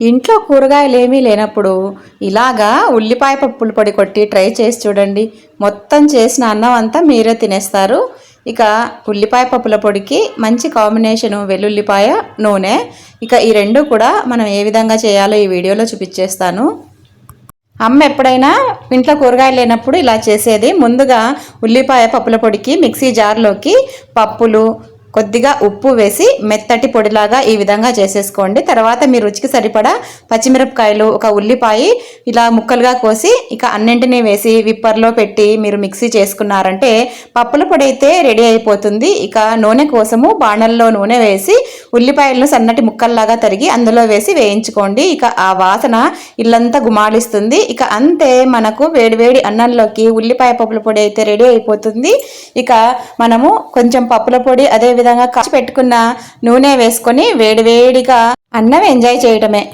ఇంట్లో కూరగాయలు ఏమీ లేనప్పుడు ఇలాగా ఉల్లిపాయ పప్పుల పొడి కొట్టి ట్రై చేసి చూడండి. మొత్తం చేసిన అన్నం అంతా మీరే తినేస్తారు. ఇక ఉల్లిపాయ పప్పుల పొడికి మంచి కాంబినేషను వెల్లుల్లిపాయ నూనె. ఇక ఈ రెండు కూడా మనం ఏ విధంగా చేయాలో ఈ వీడియోలో చూపించేస్తాను. అమ్మ ఎప్పుడైనా ఇంట్లో కూరగాయలు లేనప్పుడు ఇలా చేసేది. ముందుగా ఉల్లిపాయ పప్పుల పొడికి మిక్సీ జార్లోకి పప్పులు కొద్దిగా ఉప్పు వేసి మెత్తటి పొడిలాగా ఈ విధంగా చేసేసుకోండి. తర్వాత మీ రుచికి సరిపడా పచ్చిమిరపకాయలు ఒక ఉల్లిపాయ ఇలా ముక్కలుగా కోసి ఇక అన్నింటినీ వేసి విప్పర్లో పెట్టి మీరు మిక్సీ చేసుకున్నారంటే పప్పుల పొడి అయితే రెడీ అయిపోతుంది. ఇక నూనె కోసము బాణల్లో నూనె వేసి ఉల్లిపాయలను సన్నటి ముక్కల్లాగా తరిగి అందులో వేసి వేయించుకోండి. ఇక ఆ వాసన ఇల్లంతా గుమాలిస్తుంది. ఇక అంతే మనకు వేడివేడి అన్నంలోకి ఉల్లిపాయ పప్పుల పొడి అయితే రెడీ అయిపోతుంది. ఇక మనము కొంచెం పప్పుల పొడి అదే విధంగా కాచి పెట్టుకున్న నూనె వేసుకొని వేడివేడిగా అన్నం ఎంజాయ్ చేయటమే.